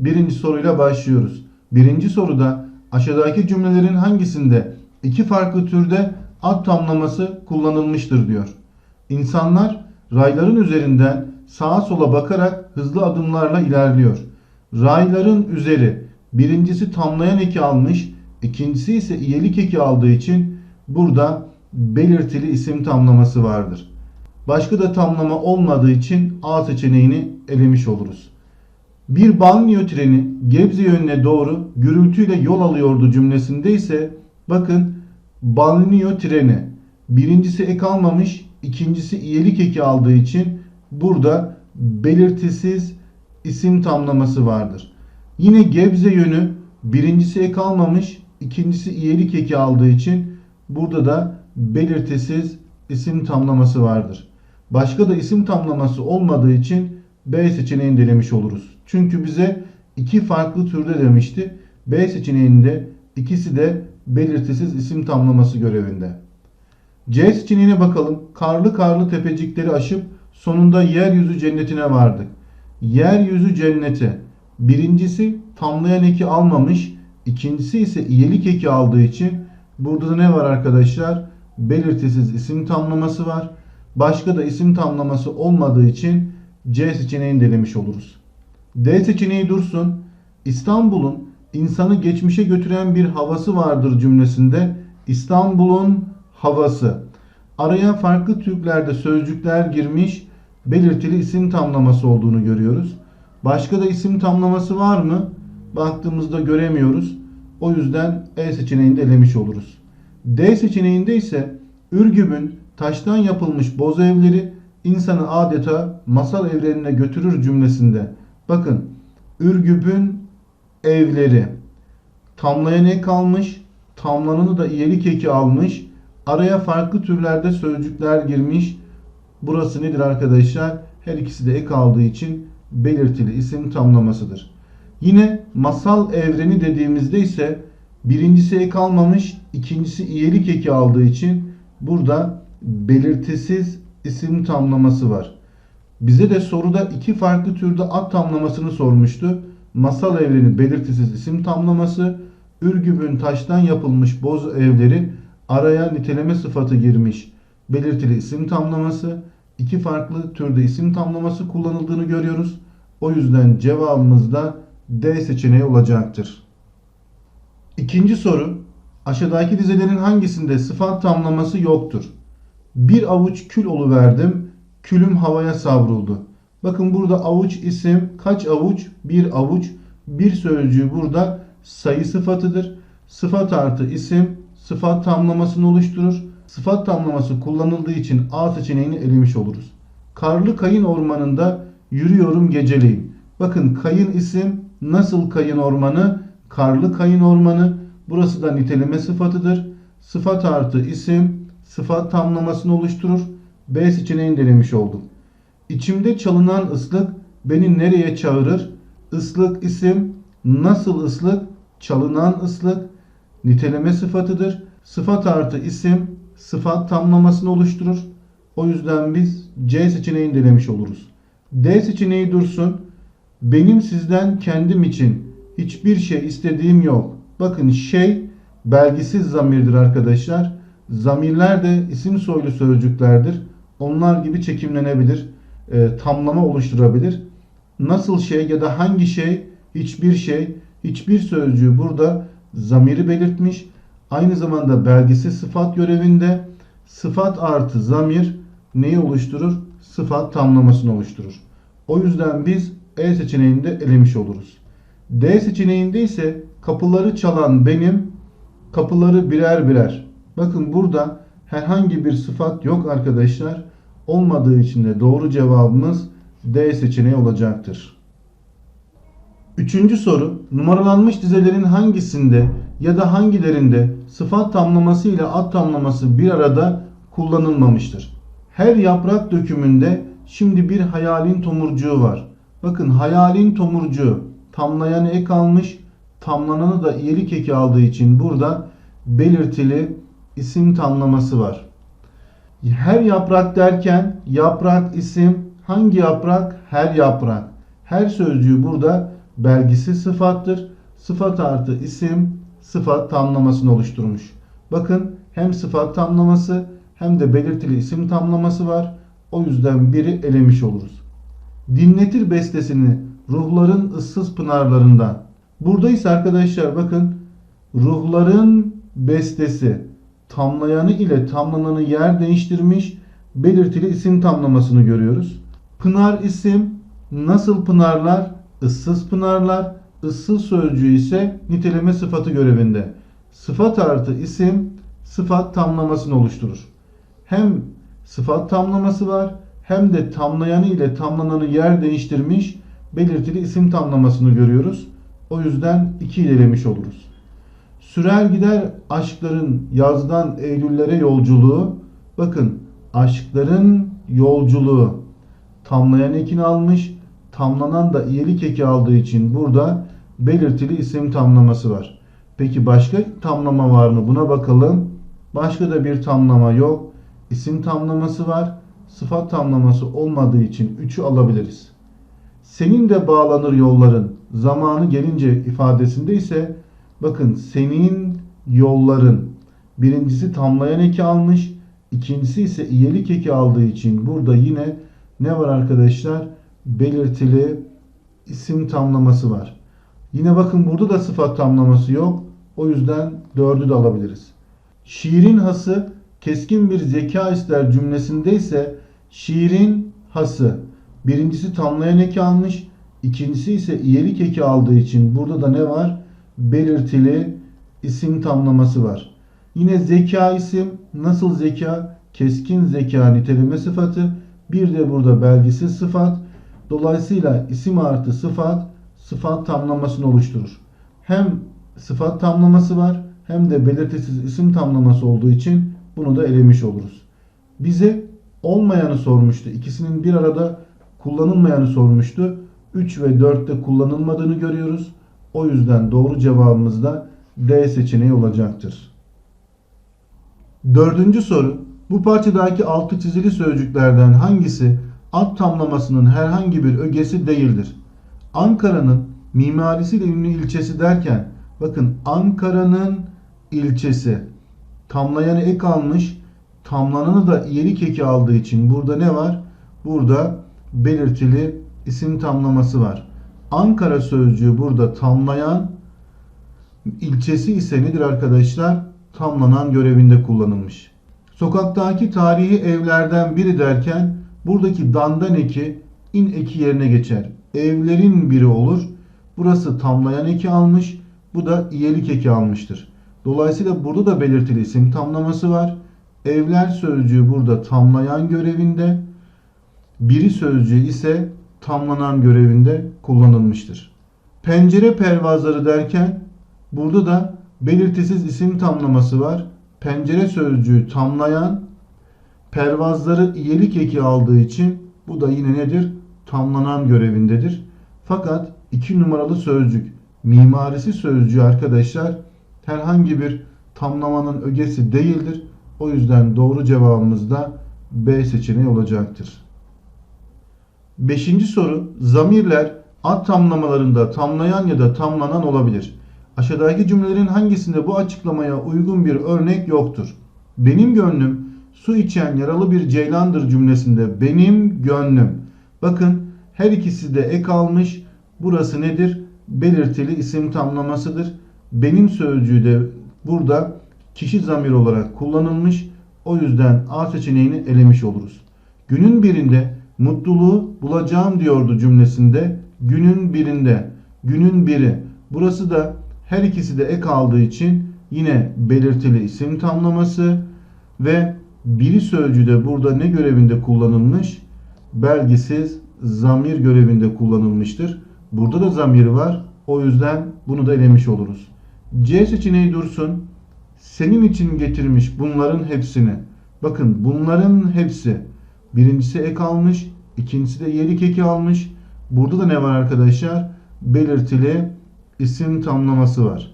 birinci soruyla başlıyoruz. Birinci soruda aşağıdaki cümlelerin hangisinde iki farklı türde ad tamlaması kullanılmıştır diyor. İnsanlar rayların üzerinden sağa sola bakarak hızlı adımlarla ilerliyor. Rayların üzeri birincisi tamlayan eki almış, ikincisi ise iyelik eki aldığı için burada belirtili isim tamlaması vardır. Başka da tamlama olmadığı için A seçeneğini elemiş oluruz. Bir banliyö treni Gebze yönüne doğru gürültüyle yol alıyordu cümlesinde ise bakın banliyö treni birincisi ek almamış ikincisi iyelik eki aldığı için burada belirtisiz isim tamlaması vardır. Yine Gebze yönü birincisi ek almamış ikincisi iyelik eki aldığı için burada da belirtisiz isim tamlaması vardır. Başka da isim tamlaması olmadığı için B seçeneğini delemiş oluruz. Çünkü bize iki farklı türde demişti. B seçeneğinde ikisi de belirtisiz isim tamlaması görevinde. C seçeneğine bakalım. Karlı karlı tepecikleri aşıp sonunda yeryüzü cennetine vardık. Yeryüzü cenneti. Birincisi tamlayan eki almamış. ikincisi ise iyelik eki aldığı için burada da ne var arkadaşlar? Belirtisiz isim tamlaması var. Başka da isim tamlaması olmadığı için C seçeneğini delemiş oluruz. D seçeneği dursun. İstanbul'un insanı geçmişe götüren bir havası vardır cümlesinde İstanbul'un havası. Araya farklı Türklerde sözcükler girmiş belirtili isim tamlaması olduğunu görüyoruz. Başka da isim tamlaması var mı? Baktığımızda göremiyoruz. O yüzden E seçeneğini de elemiş oluruz. D seçeneğinde ise Ürgüp'ün taştan yapılmış boz evleri insanı adeta masal evrenine götürür cümlesinde. Bakın Ürgüp'ün evleri tamlayan ek almış, tamlananı da iyelik eki almış, araya farklı türlerde sözcükler girmiş. Burası nedir arkadaşlar? Her ikisi de ek aldığı için belirtili isim tamlamasıdır. Yine masal evreni dediğimizde ise birincisi ek almamış, ikincisi iyelik eki aldığı için burada belirtisiz isim tamlaması var. Bize de soruda iki farklı türde ad tamlamasını sormuştu. Masal evreni belirtisiz isim tamlaması, Ürgüp'ün taştan yapılmış boz evleri araya niteleme sıfatı girmiş belirtili isim tamlaması. iki farklı türde isim tamlaması kullanıldığını görüyoruz. O yüzden cevabımız da D seçeneği olacaktır. İkinci soru. Aşağıdaki dizelerin hangisinde sıfat tamlaması yoktur? Bir avuç kül oluverdim. Külüm havaya savruldu. Bakın burada avuç isim kaç avuç? Bir avuç. Bir sözcüğü burada sayı sıfatıdır. Sıfat artı isim sıfat tamlamasını oluşturur. Sıfat tamlaması kullanıldığı için A seçeneğini elemiş oluruz. Karlı kayın ormanında yürüyorum geceleyin. Bakın kayın isim nasıl kayın ormanı? Karlı kayın ormanı. Burası da niteleme sıfatıdır. Sıfat artı isim sıfat tamlamasını oluşturur. B seçeneğini denemiş olduk. İçimde çalınan ıslık beni nereye çağırır? Islık isim nasıl ıslık? Çalınan ıslık niteleme sıfatıdır. Sıfat artı isim sıfat tamlamasını oluşturur. O yüzden biz C seçeneğini denemiş oluruz. D seçeneği dursun. Benim sizden kendim için hiçbir şey istediğim yok. Bakın şey belgisiz zamirdir arkadaşlar. Zamirler de isim soylu sözcüklerdir. Onlar gibi çekimlenebilir. E, tamlama oluşturabilir. Nasıl şey ya da hangi şey hiçbir şey hiçbir sözcüğü burada zamiri belirtmiş. Aynı zamanda belgisi sıfat görevinde sıfat artı zamir neyi oluşturur? Sıfat tamlamasını oluşturur. O yüzden biz E seçeneğinde elemiş oluruz. D seçeneğinde ise kapıları çalan benim, kapıları birer birer. Bakın burada herhangi bir sıfat yok arkadaşlar. Olmadığı için de doğru cevabımız D seçeneği olacaktır. Üçüncü soru. Numaralanmış dizelerin hangisinde ya da hangilerinde sıfat tamlaması ile ad tamlaması bir arada kullanılmamıştır? Her yaprak dökümünde şimdi bir hayalin tomurcuğu var. Bakın hayalin tomurcuğu tamlayanı ek almış, tamlananı da iyelik eki aldığı için burada belirtili isim tamlaması var. Her yaprak derken yaprak isim hangi yaprak? Her yaprak. Her sözcüğü burada belgisi sıfattır. Sıfat artı isim sıfat tamlamasını oluşturmuş. Bakın hem sıfat tamlaması hem de belirtili isim tamlaması var. O yüzden biri elemiş oluruz. Dinletir bestesini ruhların ıssız pınarlarından. Buradayız arkadaşlar bakın ruhların bestesi tamlayanı ile tamlananı yer değiştirmiş belirtili isim tamlamasını görüyoruz. Pınar isim nasıl pınarlar? Issız pınarlar. Issız sözcüğü ise niteleme sıfatı görevinde. Sıfat artı isim sıfat tamlamasını oluşturur. Hem sıfat tamlaması var hem de tamlayanı ile tamlananı yer değiştirmiş belirtili isim tamlamasını görüyoruz. O yüzden 2 ilerlemiş oluruz. Sürer gider aşkların yazdan Eylüllere yolculuğu. Bakın aşkların yolculuğu tamlayan ekini almış. Tamlanan da iyelik eki aldığı için burada belirtili isim tamlaması var. Peki başka tamlama var mı? Buna bakalım. Başka da bir tamlama yok. İsim tamlaması var. Sıfat tamlaması olmadığı için 3'ü alabiliriz. Senin de bağlanır yolların zamanı gelince ifadesinde ise bakın senin yolların birincisi tamlayan eki almış. ikincisi ise iyelik eki aldığı için burada yine ne var arkadaşlar? Belirtili isim tamlaması var. Yine bakın burada da sıfat tamlaması yok. O yüzden dördü de alabiliriz. Şiirin hası keskin bir zeka ister cümlesinde ise şiirin hası birincisi tamlayan eki almış. ikincisi ise iyelik eki aldığı için burada da ne var? Belirtili isim tamlaması var. Yine zeka isim nasıl zeka? Keskin zeka niteleme sıfatı. Bir de burada belgisiz sıfat. Dolayısıyla isim artı sıfat sıfat tamlamasını oluşturur. Hem sıfat tamlaması var hem de belirtisiz isim tamlaması olduğu için bunu da elemiş oluruz. Bize olmayanı sormuştu. İkisinin bir arada kullanılmayanı sormuştu. 3 ve 4'te kullanılmadığını görüyoruz. O yüzden doğru cevabımız da D seçeneği olacaktır. Dördüncü soru. Bu parçadaki altı çizili sözcüklerden hangisi ad tamlamasının herhangi bir ögesi değildir? Ankara'nın mimarisiyle ünlü ilçesi derken bakın Ankara'nın ilçesi tamlayanı ek almış tamlananı da iyelik eki aldığı için burada ne var? Burada belirtili isim tamlaması var. Ankara sözcüğü burada tamlayan ilçesi ise nedir arkadaşlar? Tamlanan görevinde kullanılmış. Sokaktaki tarihi evlerden biri derken buradaki dandan eki in eki yerine geçer. Evlerin biri olur. Burası tamlayan eki almış. Bu da iyelik eki almıştır. Dolayısıyla burada da belirtili isim tamlaması var. Evler sözcüğü burada tamlayan görevinde. Biri sözcüğü ise tamlanan görevinde kullanılmıştır. Pencere pervazları derken burada da belirtisiz isim tamlaması var. Pencere sözcüğü tamlayan, pervazları iyelik eki aldığı için bu da yine nedir? Tamlanan görevindedir. Fakat iki numaralı sözcük mimarisi sözcüğü arkadaşlar herhangi bir tamlamanın ögesi değildir. O yüzden doğru cevabımız da B seçeneği olacaktır. Beşinci soru. Zamirler ad tamlamalarında tamlayan ya da tamlanan olabilir. Aşağıdaki cümlelerin hangisinde bu açıklamaya uygun bir örnek yoktur? Benim gönlüm su içen yaralı bir ceylandır cümlesinde benim gönlüm. Bakın her ikisi de ek almış. Burası nedir? Belirtili isim tamlamasıdır. Benim sözcüğü de burada kişi zamir olarak kullanılmış. O yüzden A seçeneğini elemiş oluruz. Günün birinde mutluluğu bulacağım diyordu cümlesinde. Günün birinde. Günün biri. Burası da her ikisi de ek aldığı için yine belirtili isim tamlaması ve biri sözcüğü de burada ne görevinde kullanılmış? Belgisiz zamir görevinde kullanılmıştır. Burada da zamir var. O yüzden bunu da elemiş oluruz. C seçeneği dursun. Senin için getirmiş bunların hepsini. Bakın bunların hepsi. Birincisi ek almış. ikincisi de yerik eki almış. Burada da ne var arkadaşlar? Belirtili isim tamlaması var.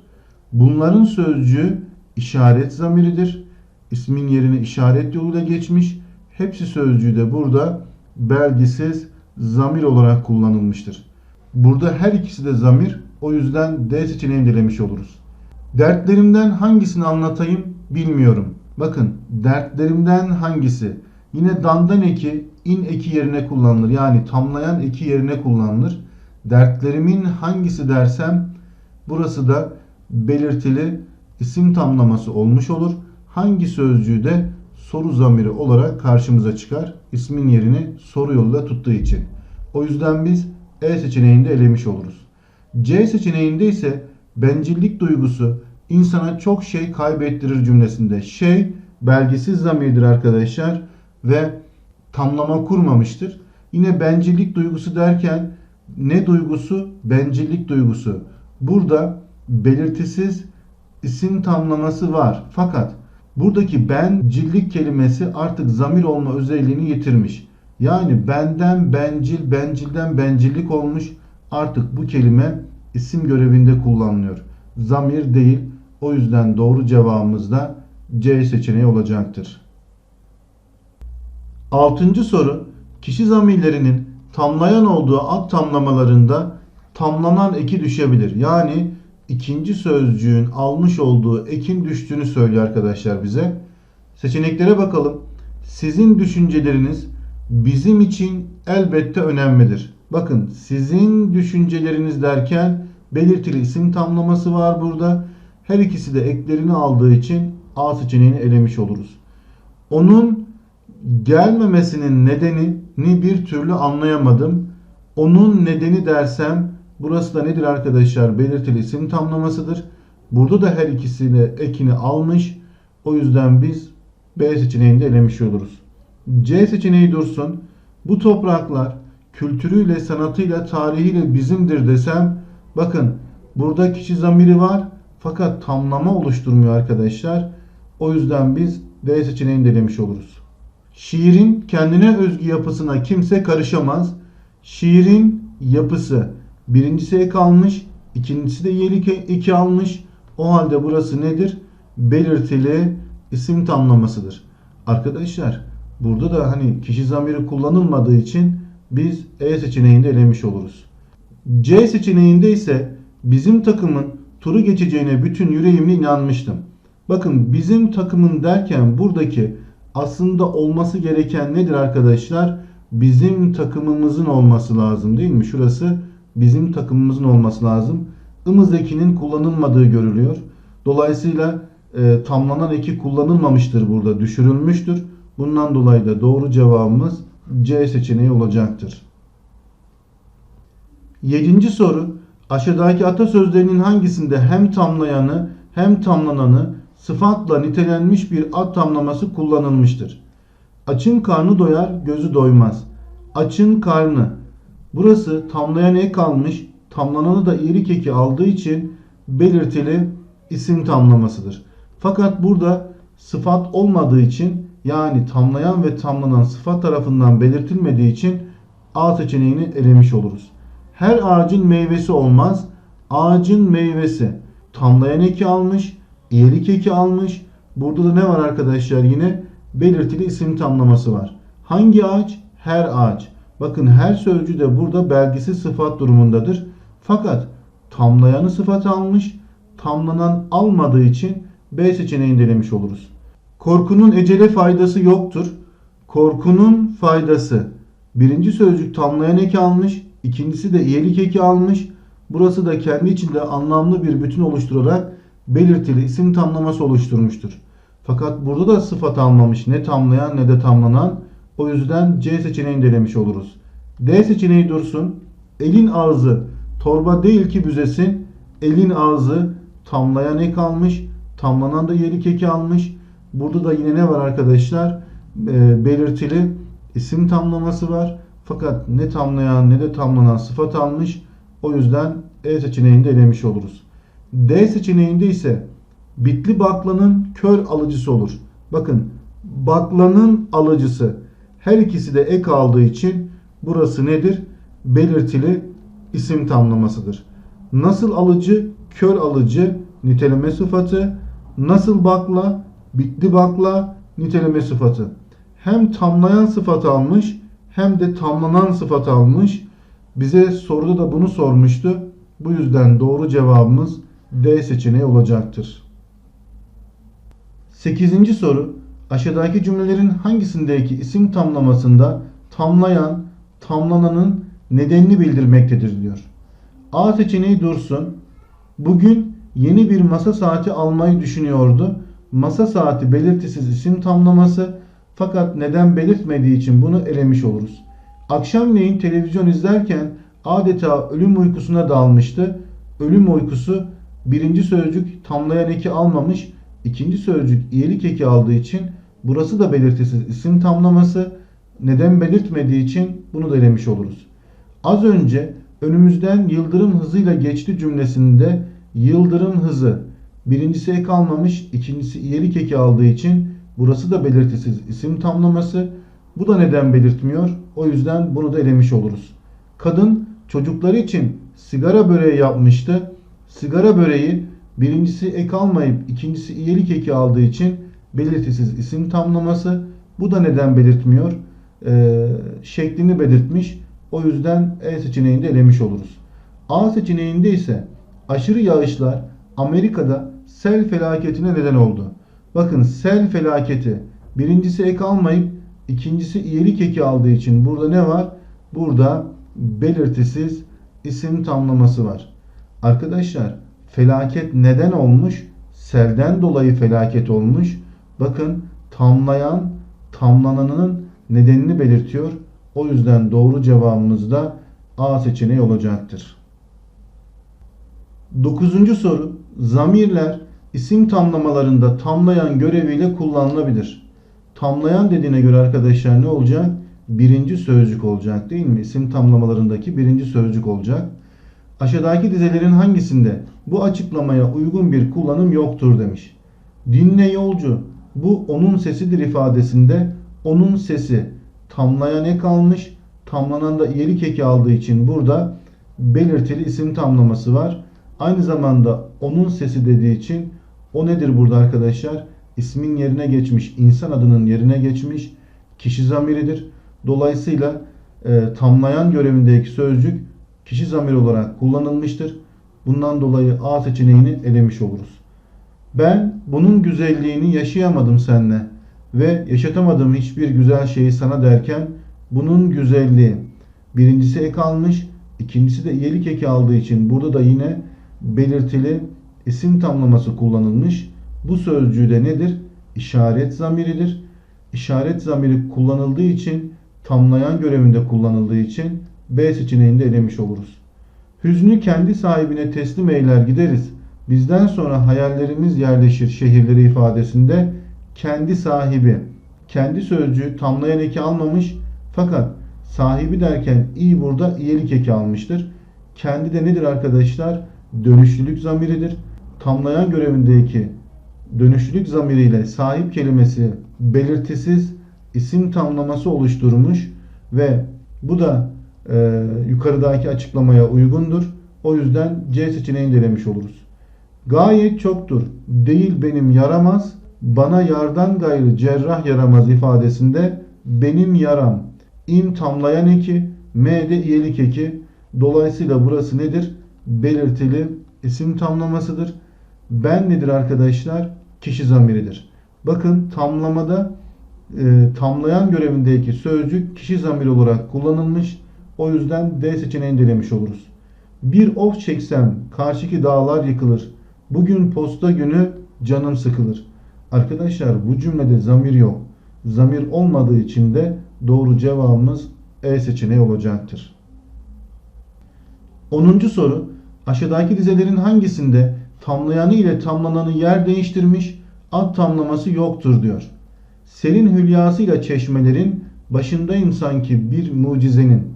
Bunların sözcüğü işaret zamiridir. İsmin yerine işaret yoluyla geçmiş. Hepsi sözcüğü de burada belgisiz zamir olarak kullanılmıştır. Burada her ikisi de zamir. O yüzden D seçeneğini dilemiş oluruz. Dertlerimden hangisini anlatayım bilmiyorum. Bakın dertlerimden hangisi? Yine dandan eki in eki yerine kullanılır. Yani tamlayan eki yerine kullanılır. Dertlerimin hangisi dersem burası da belirtili isim tamlaması olmuş olur. Hangi sözcüğü de soru zamiri olarak karşımıza çıkar. İsmin yerini soru yoluyla tuttuğu için. O yüzden biz E seçeneğinde elemiş oluruz. C seçeneğinde ise bencillik duygusu insana çok şey kaybettirir cümlesinde. Şey belgisiz zamirdir arkadaşlar ve tamlama kurmamıştır. Yine bencillik duygusu derken ne duygusu? Bencillik duygusu. Burada belirtisiz isim tamlaması var. Fakat buradaki bencillik kelimesi artık zamir olma özelliğini yitirmiş. Yani benden bencil, bencilden bencillik olmuş. Artık bu kelime isim görevinde kullanılıyor. Zamir değil. O yüzden doğru cevabımız da C seçeneği olacaktır. Altıncı soru. Kişi zamirlerinin tamlayan olduğu ad tamlamalarında tamlanan eki düşebilir. Yani ikinci sözcüğün almış olduğu ekin düştüğünü söylüyor arkadaşlar bize. Seçeneklere bakalım. Sizin düşünceleriniz bizim için elbette önemlidir. Bakın sizin düşünceleriniz derken belirtili isim tamlaması var burada. Her ikisi de eklerini aldığı için A seçeneğini elemiş oluruz. Onun gelmemesinin nedenini bir türlü anlayamadım. Onun nedeni dersem burası da nedir arkadaşlar? Belirtili isim tamlamasıdır. Burada da her ikisini ekini almış. O yüzden biz B seçeneğini de elemiş oluruz. C seçeneği dursun. Bu topraklar kültürüyle, sanatıyla, tarihiyle bizimdir desem bakın burada kişi zamiri var fakat tamlama oluşturmuyor arkadaşlar. O yüzden biz D seçeneğini de elemiş oluruz. Şiirin kendine özgü yapısına kimse karışamaz. Şiirin yapısı birincisi ek almış, ikincisi de yelik eki almış. O halde burası nedir? Belirtili isim tamlamasıdır. Arkadaşlar burada da hani kişi zamiri kullanılmadığı için biz E seçeneğinde elemiş oluruz. C seçeneğinde ise bizim takımın turu geçeceğine bütün yüreğimle inanmıştım. Bakın bizim takımın derken buradaki aslında olması gereken nedir arkadaşlar? Bizim takımımızın olması lazım değil mi? Şurası bizim takımımızın olması lazım. Imız ekinin kullanılmadığı görülüyor. Dolayısıyla e, tamlanan eki kullanılmamıştır burada. Düşürülmüştür. Bundan dolayı da doğru cevabımız C seçeneği olacaktır. Yedinci soru. Aşağıdaki atasözlerinin hangisinde hem tamlayanı hem tamlananı sıfatla nitelenmiş bir ad tamlaması kullanılmıştır? Açın karnı doyar, gözü doymaz. Açın karnı. Burası tamlayan ek almış, tamlananı da iyilik eki aldığı için belirtili isim tamlamasıdır. Fakat burada sıfat olmadığı için yani tamlayan ve tamlanan sıfat tarafından belirtilmediği için A seçeneğini elemiş oluruz. Her ağacın meyvesi olmaz. Ağacın meyvesi. Tamlayan eki almış, iyilik eki almış. Burada da ne var arkadaşlar yine? Belirtili isim tamlaması var. Hangi ağaç? Her ağaç. Bakın her sözcü de burada belgisi sıfat durumundadır. Fakat tamlayanı sıfat almış, tamlanan almadığı için B seçeneğini denemiş oluruz. Korkunun ecele faydası yoktur. Korkunun faydası. Birinci sözcük tamlayan eki almış, ikincisi de iyilik eki almış. Burası da kendi içinde anlamlı bir bütün oluşturarak belirtili isim tamlaması oluşturmuştur. Fakat burada da sıfat almamış ne tamlayan ne de tamlanan. O yüzden C seçeneğini denemiş oluruz. D seçeneği dursun. Elin ağzı torba değil ki büzesin. Elin ağzı tamlayan ek almış. Tamlanan da yelik eki almış. Burada da yine ne var arkadaşlar? E, belirtili isim tamlaması var. Fakat ne tamlayan ne de tamlanan sıfat almış. O yüzden E seçeneğinde elemiş oluruz. D seçeneğinde ise bitli baklanın kör alıcısı olur. Bakın baklanın alıcısı. Her ikisi de ek aldığı için burası nedir? Belirtili isim tamlamasıdır. Nasıl alıcı? Kör alıcı niteleme sıfatı. Nasıl bakla? Bitli bakla niteleme sıfatı. Hem tamlayan sıfat almış hem de tamlanan sıfat almış. Bize soruda da bunu sormuştu. Bu yüzden doğru cevabımız D seçeneği olacaktır. 8. soru. Aşağıdaki cümlelerin hangisindeki isim tamlamasında tamlayan, tamlananın nedenini bildirmektedir diyor. A seçeneği dursun. Bugün yeni bir masa saati almayı düşünüyordu. Masa saati belirtisiz isim tamlaması fakat neden belirtmediği için bunu elemiş oluruz. Akşamleyin televizyon izlerken adeta ölüm uykusuna dalmıştı. Ölüm uykusu birinci sözcük tamlayan eki almamış, ikinci sözcük iyilik eki aldığı için burası da belirtisiz isim tamlaması. Neden belirtmediği için bunu da elemiş oluruz. Az önce önümüzden yıldırım hızıyla geçti cümlesinde yıldırım hızı birincisi ek almamış, ikincisi iyilik eki aldığı için burası da belirtisiz isim tamlaması. Bu da neden belirtmiyor? O yüzden bunu da elemiş oluruz. Kadın çocukları için sigara böreği yapmıştı. Sigara böreği birincisi ek almayıp ikincisi iyilik eki aldığı için belirtisiz isim tamlaması. Bu da neden belirtmiyor? Ee, şeklini belirtmiş. O yüzden E seçeneğinde elemiş oluruz. A seçeneğinde ise aşırı yağışlar Amerika'da sel felaketine neden oldu. Bakın sel felaketi birincisi ek almayıp ikincisi iyilik eki aldığı için burada ne var? Burada belirtisiz isim tamlaması var. Arkadaşlar felaket neden olmuş? Selden dolayı felaket olmuş. Bakın tamlayan tamlananın nedenini belirtiyor. O yüzden doğru cevabımız da A seçeneği olacaktır. Dokuzuncu soru. Zamirler isim tamlamalarında tamlayan göreviyle kullanılabilir. Tamlayan dediğine göre arkadaşlar ne olacak? Birinci sözcük olacak değil mi? İsim tamlamalarındaki birinci sözcük olacak. Aşağıdaki dizelerin hangisinde bu açıklamaya uygun bir kullanım yoktur demiş. Dinle yolcu. Bu onun sesidir ifadesinde onun sesi tamlayan ek almış. Tamlanan da iyilik eki aldığı için burada belirtili isim tamlaması var. Aynı zamanda onun sesi dediği için o nedir burada arkadaşlar? İsmin yerine geçmiş, insan adının yerine geçmiş kişi zamiridir. Dolayısıyla e, tamlayan görevindeki sözcük kişi zamiri olarak kullanılmıştır. Bundan dolayı A seçeneğini elemiş oluruz. Ben bunun güzelliğini yaşayamadım seninle ve yaşatamadığım hiçbir güzel şeyi sana derken bunun güzelliği birincisi ek almış, ikincisi de iyilik eki aldığı için burada da yine belirtili isim tamlaması kullanılmış. Bu sözcüğü de nedir? İşaret zamiridir. İşaret zamiri kullanıldığı için tamlayan görevinde kullanıldığı için B seçeneğinde elemiş oluruz. Hüznü kendi sahibine teslim eyler gideriz. Bizden sonra hayallerimiz yerleşir şehirleri ifadesinde kendi sahibi. Kendi sözcüğü tamlayan eki almamış fakat sahibi derken iyi burada iyilik eki almıştır. Kendi de nedir arkadaşlar? Dönüşlülük zamiridir. Tamlayan görevindeki dönüşlülük zamiriyle sahip kelimesi belirtisiz isim tamlaması oluşturmuş ve bu da e, yukarıdaki açıklamaya uygundur. O yüzden C seçeneğini denemiş oluruz. Gayet çoktur. Değil benim yaramaz. Bana yardan gayrı cerrah yaramaz ifadesinde benim yaram. İm tamlayan eki, M de iyelik eki. Dolayısıyla burası nedir? Belirtili isim tamlamasıdır. Ben nedir arkadaşlar? Kişi zamiridir. Bakın tamlamada e, tamlayan görevindeki sözcük kişi zamiri olarak kullanılmış. O yüzden D seçeneğini denemiş oluruz. Bir of çeksem karşıki dağlar yıkılır. Bugün posta günü canım sıkılır. Arkadaşlar bu cümlede zamir yok. Zamir olmadığı için de doğru cevabımız E seçeneği olacaktır. 10. soru. Aşağıdaki dizelerin hangisinde tamlayanı ile tamlananı yer değiştirmiş ad tamlaması yoktur diyor. Serin hülyasıyla çeşmelerin başındayım sanki bir mucizenin.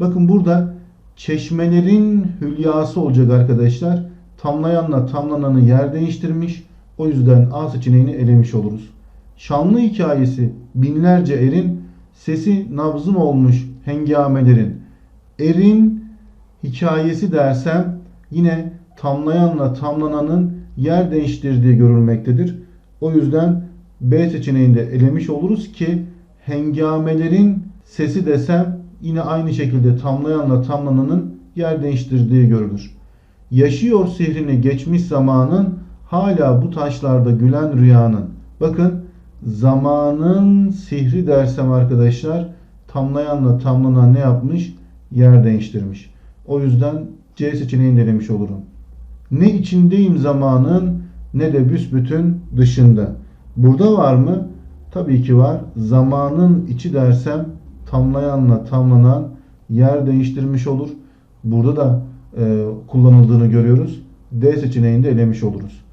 Bakın burada çeşmelerin hülyası olacak arkadaşlar. Tamlayanla tamlananı yer değiştirmiş. O yüzden A seçeneğini elemiş oluruz. Şanlı hikayesi binlerce erin sesi nabzım olmuş hengamelerin. Erin hikayesi dersem yine tamlayanla tamlananın yer değiştirdiği görülmektedir. O yüzden B seçeneğinde elemiş oluruz ki hengamelerin sesi desem yine aynı şekilde tamlayanla tamlananın yer değiştirdiği görülür. Yaşıyor sihrini geçmiş zamanın hala bu taşlarda gülen rüyanın. Bakın zamanın sihri dersem arkadaşlar tamlayanla tamlanan ne yapmış? Yer değiştirmiş. O yüzden C seçeneğini denemiş olurum. Ne içindeyim zamanın ne de büsbütün dışında. Burada var mı? Tabii ki var. Zamanın içi dersem tamlayanla tamlanan yer değiştirmiş olur. Burada da e, kullanıldığını görüyoruz. D seçeneğini de elemiş oluruz.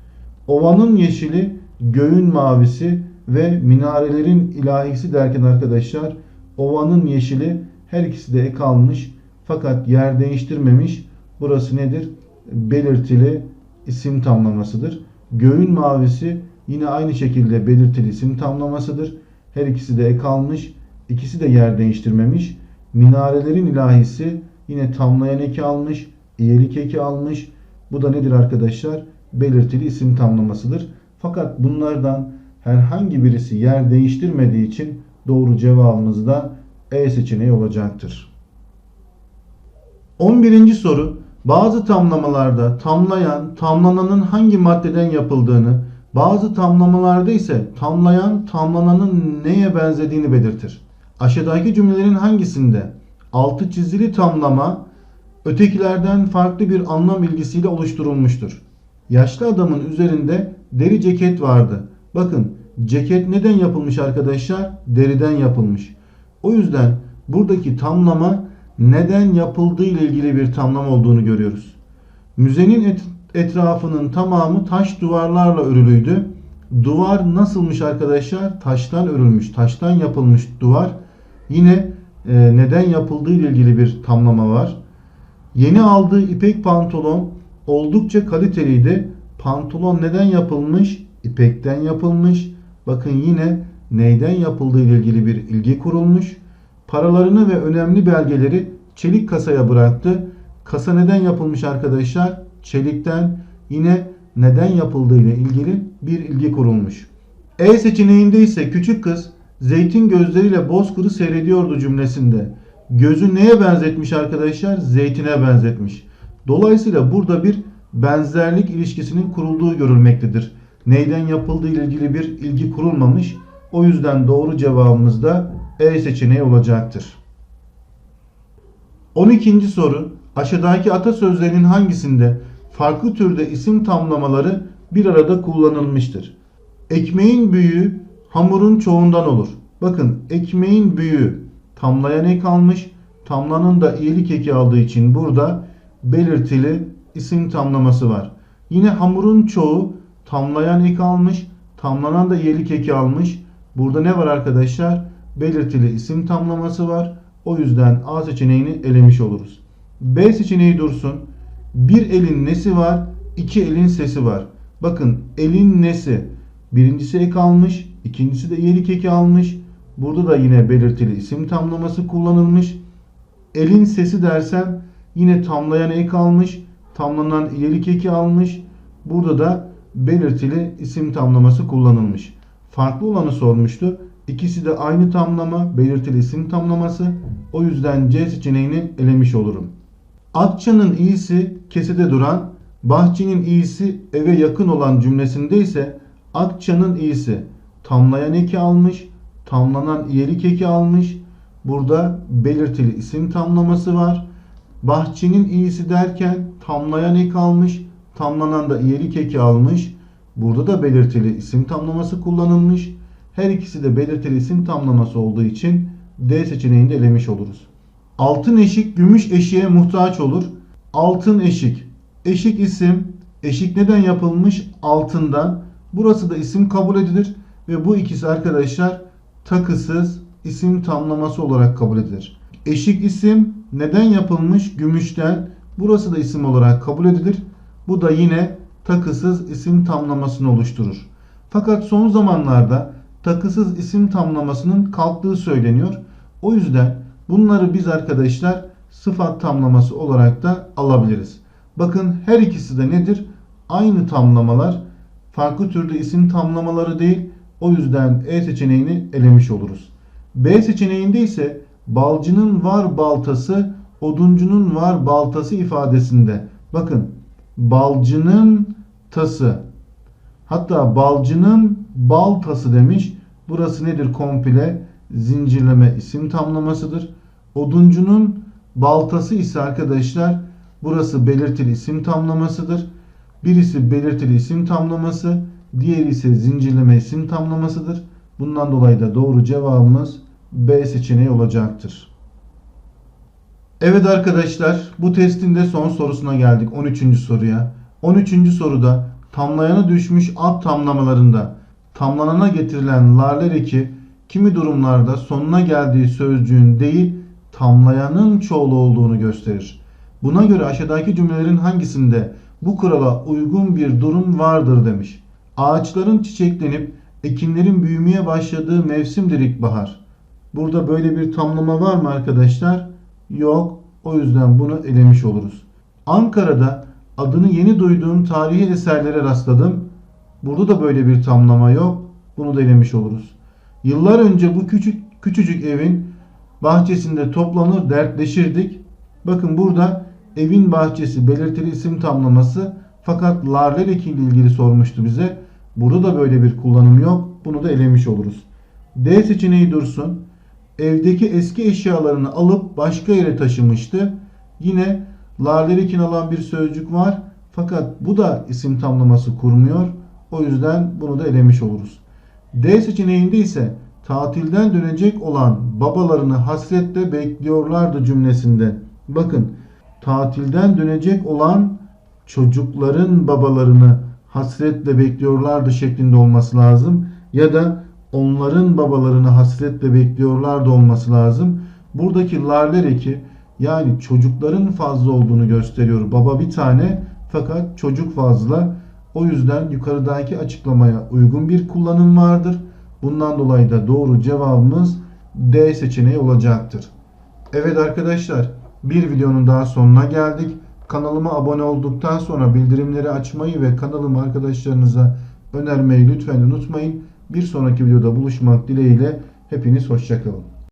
Ovanın yeşili, göğün mavisi ve minarelerin ilahisi derken arkadaşlar ovanın yeşili her ikisi de ek almış fakat yer değiştirmemiş. Burası nedir? Belirtili isim tamlamasıdır. Göğün mavisi yine aynı şekilde belirtili isim tamlamasıdır. Her ikisi de ek almış. İkisi de yer değiştirmemiş. Minarelerin ilahisi yine tamlayan eki almış. İyelik eki almış. Bu da nedir arkadaşlar? Belirtili isim tamlamasıdır. Fakat bunlardan herhangi birisi yer değiştirmediği için doğru cevabımız da E seçeneği olacaktır. 11. soru bazı tamlamalarda tamlayan, tamlananın hangi maddeden yapıldığını, bazı tamlamalarda ise tamlayan, tamlananın neye benzediğini belirtir. Aşağıdaki cümlelerin hangisinde altı çizili tamlama ötekilerden farklı bir anlam bilgisiyle oluşturulmuştur? Yaşlı adamın üzerinde deri ceket vardı. Bakın ceket neden yapılmış arkadaşlar? Deriden yapılmış. O yüzden buradaki tamlama neden yapıldığı ile ilgili bir tamlama olduğunu görüyoruz. Müzenin et, etrafının tamamı taş duvarlarla örülüydü. Duvar nasılmış arkadaşlar? Taştan örülmüş, taştan yapılmış duvar. Yine e, neden yapıldığı ile ilgili bir tamlama var. Yeni aldığı ipek pantolon oldukça kaliteliydi. Pantolon neden yapılmış? İpekten yapılmış. Bakın yine neyden yapıldığı ile ilgili bir ilgi kurulmuş. Paralarını ve önemli belgeleri çelik kasaya bıraktı. Kasa neden yapılmış arkadaşlar? Çelikten. Yine neden yapıldığı ile ilgili bir ilgi kurulmuş. E seçeneğinde ise küçük kız zeytin gözleriyle bozkırı seyrediyordu cümlesinde. Gözü neye benzetmiş arkadaşlar? Zeytine benzetmiş. Dolayısıyla burada bir benzerlik ilişkisinin kurulduğu görülmektedir. Neyden yapıldığı ile ilgili bir ilgi kurulmamış. O yüzden doğru cevabımız da E seçeneği olacaktır. 12. soru. Aşağıdaki atasözlerinin hangisinde farklı türde isim tamlamaları bir arada kullanılmıştır? Ekmeğin büyüğü hamurun çoğundan olur. Bakın ekmeğin büyüğü tamlayan ek almış. Tamlanın da iyilik eki aldığı için burada belirtili isim tamlaması var. Yine hamurun çoğu tamlayan ek almış. Tamlanan da iyilik eki almış. Burada ne var arkadaşlar? Belirtili isim tamlaması var. O yüzden A seçeneğini elemiş oluruz. B seçeneği dursun. Bir elin nesi var? İki elin sesi var. Bakın elin nesi? Birincisi ek almış. İkincisi de iyilik eki almış. Burada da yine belirtili isim tamlaması kullanılmış. Elin sesi dersem yine tamlayan ek almış. Tamlanan iyilik eki almış. Burada da belirtili isim tamlaması kullanılmış. Farklı olanı sormuştu. İkisi de aynı tamlama, belirtili isim tamlaması. O yüzden C seçeneğini elemiş olurum. Akçanın iyisi kesede duran, bahçenin iyisi eve yakın olan cümlesinde ise Akçanın iyisi tamlayan eki almış, tamlanan iyelik eki almış. Burada belirtili isim tamlaması var. Bahçenin iyisi derken tamlayan ek almış, tamlanan da iyelik eki almış. Burada da belirtili isim tamlaması kullanılmış. Her ikisi de belirtili isim tamlaması olduğu için D seçeneğini elemiş oluruz. Altın eşik gümüş eşiğe muhtaç olur. Altın eşik. Eşik isim. Eşik neden yapılmış? Altından. Burası da isim kabul edilir. Ve bu ikisi arkadaşlar takısız isim tamlaması olarak kabul edilir. Eşik isim neden yapılmış? Gümüşten. Burası da isim olarak kabul edilir. Bu da yine takısız isim tamlamasını oluşturur. Fakat son zamanlarda takısız isim tamlamasının kalktığı söyleniyor. O yüzden bunları biz arkadaşlar sıfat tamlaması olarak da alabiliriz. Bakın her ikisi de nedir? Aynı tamlamalar. Farklı türde isim tamlamaları değil. O yüzden E seçeneğini elemiş oluruz. B seçeneğinde ise balcının var baltası, oduncunun var baltası ifadesinde. Bakın balcının tası. Hatta balcının baltası demiş. Burası nedir komple? Zincirleme isim tamlamasıdır. Oduncunun baltası ise arkadaşlar burası belirtili isim tamlamasıdır. Birisi belirtili isim tamlaması, diğeri ise zincirleme isim tamlamasıdır. Bundan dolayı da doğru cevabımız B seçeneği olacaktır. Evet arkadaşlar bu testin de son sorusuna geldik 13. soruya. 13. soruda tamlayana düşmüş alt tamlamalarında tamlanana getirilen larlar eki kimi durumlarda sonuna geldiği sözcüğün değil tamlayanın çoğulu olduğunu gösterir. Buna göre aşağıdaki cümlelerin hangisinde bu kurala uygun bir durum vardır demiş. Ağaçların çiçeklenip ekinlerin büyümeye başladığı mevsimdir ilkbahar. Burada böyle bir tamlama var mı arkadaşlar? Yok. O yüzden bunu elemiş oluruz. Ankara'da adını yeni duyduğum tarihi eserlere rastladım. Burada da böyle bir tamlama yok. Bunu da elemiş oluruz. Yıllar önce bu küçük küçücük evin bahçesinde toplanır dertleşirdik. Bakın burada evin bahçesi belirtili isim tamlaması fakat larler ekiyle ilgili sormuştu bize. Burada da böyle bir kullanım yok. Bunu da elemiş oluruz. D seçeneği dursun. Evdeki eski eşyalarını alıp başka yere taşımıştı. Yine larler ekin alan bir sözcük var. Fakat bu da isim tamlaması kurmuyor. O yüzden bunu da elemiş oluruz. D seçeneğinde ise tatilden dönecek olan babalarını hasretle bekliyorlardı cümlesinde. Bakın tatilden dönecek olan çocukların babalarını hasretle bekliyorlardı şeklinde olması lazım. Ya da onların babalarını hasretle bekliyorlardı olması lazım. Buradaki larler eki yani çocukların fazla olduğunu gösteriyor. Baba bir tane fakat çocuk fazla. O yüzden yukarıdaki açıklamaya uygun bir kullanım vardır. Bundan dolayı da doğru cevabımız D seçeneği olacaktır. Evet arkadaşlar bir videonun daha sonuna geldik. Kanalıma abone olduktan sonra bildirimleri açmayı ve kanalımı arkadaşlarınıza önermeyi lütfen unutmayın. Bir sonraki videoda buluşmak dileğiyle hepiniz hoşçakalın.